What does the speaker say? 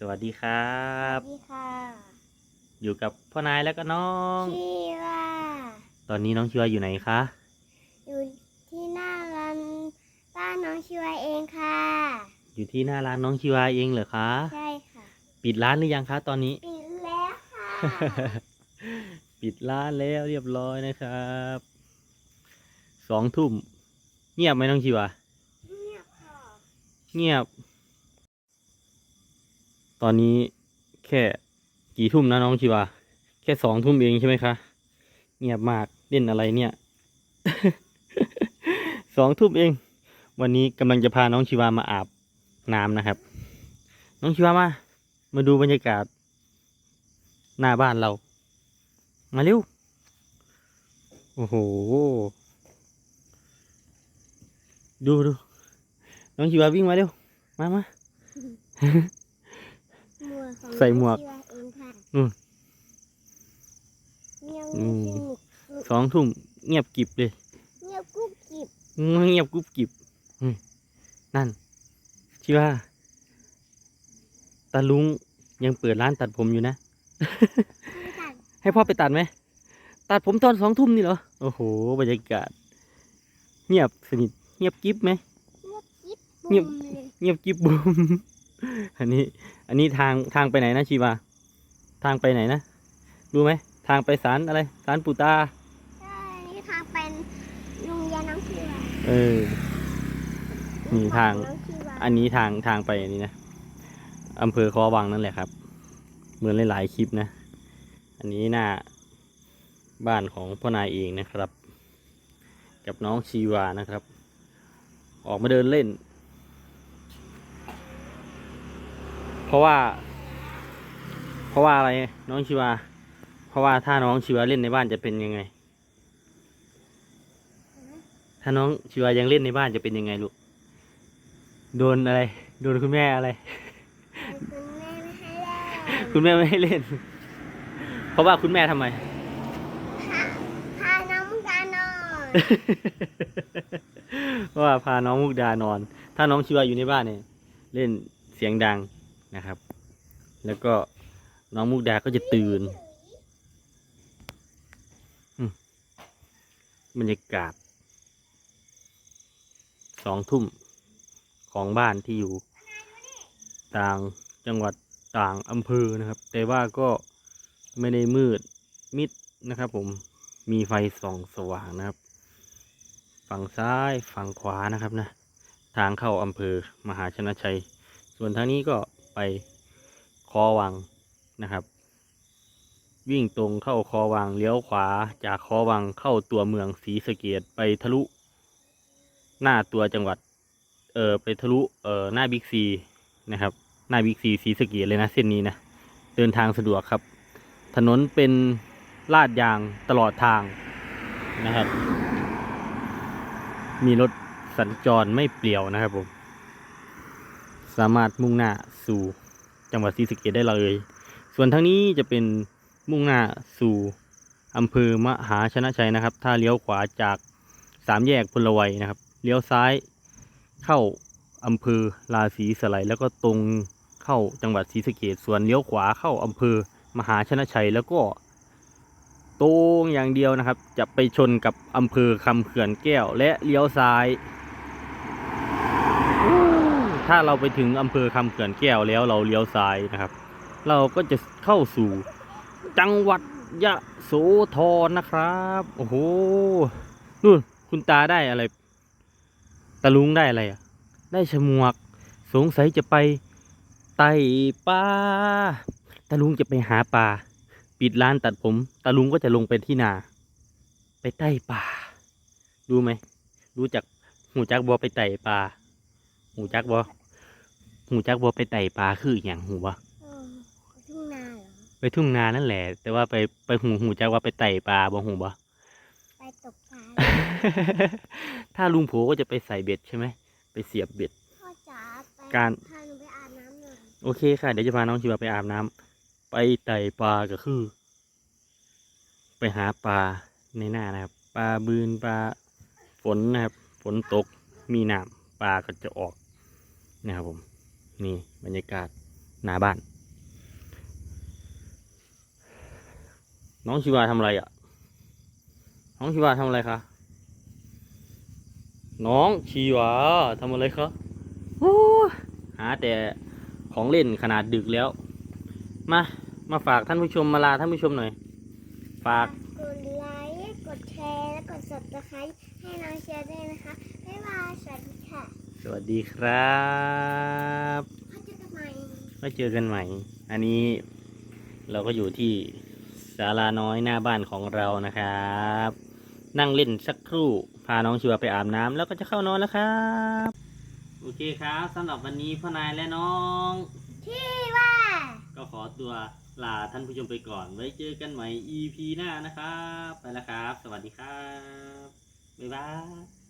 สวัสดีครับสวัสดีค่ะอยู่กับพ่อนายแล้วก็น้อง ชื่อว่าตอนนี้น้องชิวาอยู่ไหนคะ อยู่ที่หน้าร้านบ้านน้องชิวาเองค่ะ อยู่ที่หน้าร้านน้องชิวาเองเหรอคะ ใช่ค่ะปิดร้านหรือยังคะตอนนี้ ปิดแล้วค่ะ ปิดร้านแล้วเรียบร้อยนะครับสองทุ่มเงียบไหมน้องชิวา เงียบค่ะเงียบ ตอนนี้แค่กี่ทุ่มนะน้องชิวาแค่สองทุ่มเองใช่ไหมคะเงียบมากเล่นอะไรเนี่ยสองทุ่มเอง วันนี้กำลังจะพาน้องชิวามาอาบน้ำนะครับ น้องชิวามา มาดูบรรยากาศ หน้าบ้านเรา มาเร็ว โอ้โห ดูดูน้องชิวาวิ่งมาเร็ว มามา ใส่หมวกน้องชิวาเองค่ะอืมเงียบอืเงียบมสนุกสองทุ่มเงียบกริบเลย เงียบกุ๊บกิบเงียบกุบกิบอืมนั่นชิว่าตาลุงยังเปิดร้านตัดผมอยู่นะไม่ตัดให้พ่อไปตัดไหม ตัดผมตอนสองทุ่มนี่เหรอ โอ้โห บรรยากาศ เงียบสนิท เงียบกิ๊บไหม เงียบกิ๊บเงียบบุ้มเลยเงียบกิ๊บบุมอันนี้ อันนี้ทางทางไปไหนนะชีวาทางไปไหนนะรู้ไหมทางไปศาลอะไรศาลปูตาใช่นี่ทางเป็นโรงเรียนน้องชิวาเออนี่ทางน้องชิวาอันนี้ทางทางไปอันนี้นะอำเภอคอวังนั่นแหละครับ เหมือนหลายๆคลิปนะ อันนี้หน้าบ้านของพ่อนายเองนะครับ กับน้องชีวานะครับ ออกมาเดินเล่น เพราะว่า เพราะว่าอะไรน้องชีวา เพราะว่าถ้าน้องชีวาเล่นในบ้านจะเป็นยังไง ถ้าน้องชีวายังเล่นในบ้านจะเป็นยังไงลูกโดนอะไร โดนคุณแม่อะไร คุณแม่ไม่ให้เล่นคุณแม่ไม่ให้เล่นเพราะว่าคุณแม่ทำไมพาพาน้องมุกดานอนเพราะว่าพาน้องมุกดานอน ถ้าน้องชิวาอยู่ในบ้านเนี่ยเล่นเสียงดัง นะครับ แล้วก็น้องมุกดาก็จะตื่นบรรยากาศสองทุ่มของบ้านที่อยู่ ต่างจังหวัดต่างอำเภอนะครับ แต่ว่าก็ไม่ได้มืดมิดนะครับ ผมมีไฟส่องสว่างนะครับ ฝั่งซ้ายฝั่งขวานะครับนะ ทางเข้าอำเภอมหาชนะชัย ส่วนทางนี้ก็ ไปคอวังนะครับ วิ่งตรงเข้าคอวังเลี้ยวขวาจากคอวังเข้าตัวเมืองศรีสะเกดไปทะลุ หน้าตัวจังหวัด เออไปทะลุเออหน้าบิ๊กซีนะครับ หน้าบิ๊กซีศรีสะเกดเลยนะเส้นนี้นะเดินทางสะดวกครับ ถนนเป็นลาดยางตลอดทางนะครับ มีรถสัญจรไม่เปลี่ยวนะครับผม สามารถมุ่งหน้าสู่จังหวัดศรีสะเกดได้เลย ส่วนทางนี้จะเป็นมุ่งหน้าสู่อำเภอมหาชนะชัยนะครับ ถ้าเลี้ยวขวาจากสามแยกพลวัยนะครับ เลี้ยวซ้ายเข้าอำเภอราศีสไลแล้วก็ตรงเข้าจังหวัดศรีสะเกดส่วนเลี้ยวขวาเข้าอำเภอมหาชนะชัยแล้วก็ตรงอย่างเดียวนะครับ จะไปชนกับอำเภอคำเขื่อนแก้ว และเลี้ยวซ้าย ถ้าเราไปถึงอำเภอคำเขื่อนแก้วแล้วเราเลี้ยวซ้ายนะครับ เราก็จะเข้าสู่จังหวัดยะโสธรนะครับ โอ้โหนู่นคุณตาได้อะไรตาลุงได้อะไรอะ ได้ฉมวก สงสัยจะไปไต่ปลาตาลุงจะไปหาปลาปิดร้านตัดผมตาลุงก็จะลงไปที่นา ไปไต่ป่ารู้ไหมรู้จักหูจักบอไปไต่ปลา หูจักบอหูจักบอไปไต่ปลาคืออหย่างหูบอเออทุ่งนาเหรอไปทุ่งนานั่นแหละ แต่ว่าไปไปหูหูจักว่าไปไต่ปลาบ่หูบอไปตกปลาถ้าลุงโผก็จะไปใส่เบ็ดใช่ไหมไปเสียบเบ็ดพ่อจ๋าไปการพาหนูไปอาบน้ำหน่อยโอเคค่ะ เดี๋ยวจะพาน้องชิวาไปอาบน้ำไปไต่ปลาก็คือ ไปหาปลาในหน้านะครับปลาบืนปลาฝนนะครับฝนตกมีน้ำปลาก็จะออก นะครับผมนี่บรรยากาศหน้าบ้าน น้องชิวาทำอะไรอะ น้องชิวาทำอะไรคะน้องชีวาทำอะไรคะโอ้ยหาแต่ของเล่นขนาดดึกแล้ว มา มาฝากท่านผู้ชมมาลาท่านผู้ชมหน่อย ฝาก กดไลค์ กดแชร์ และกด subscribe ให้น้องเชียร์ด้วยนะคะ บ๊ายบาย สวัสดีค่ะ ส วัสดีครับพบเจอกันใหม่ไว้เจอกันใหม่ อันนี้เราก็อยู่ที่ศาลาน้อยหน้าบ้านของเรานะครับ นั่งเล่นสักครู่ พาน้องชิวาไปอาบน้ำแล้วก็จะเข้านอนแล้วครับ โอเคครับสำหรับวันนี้พ่อนายและน้อง ที่ว่า ก็ขอตัวลาท่านผู้ชมไปก่อน ไว้เจอกันใหม่ EP หน้านะครับ ไปแล้วครับ สวัสดีครับ บ๊ายบาย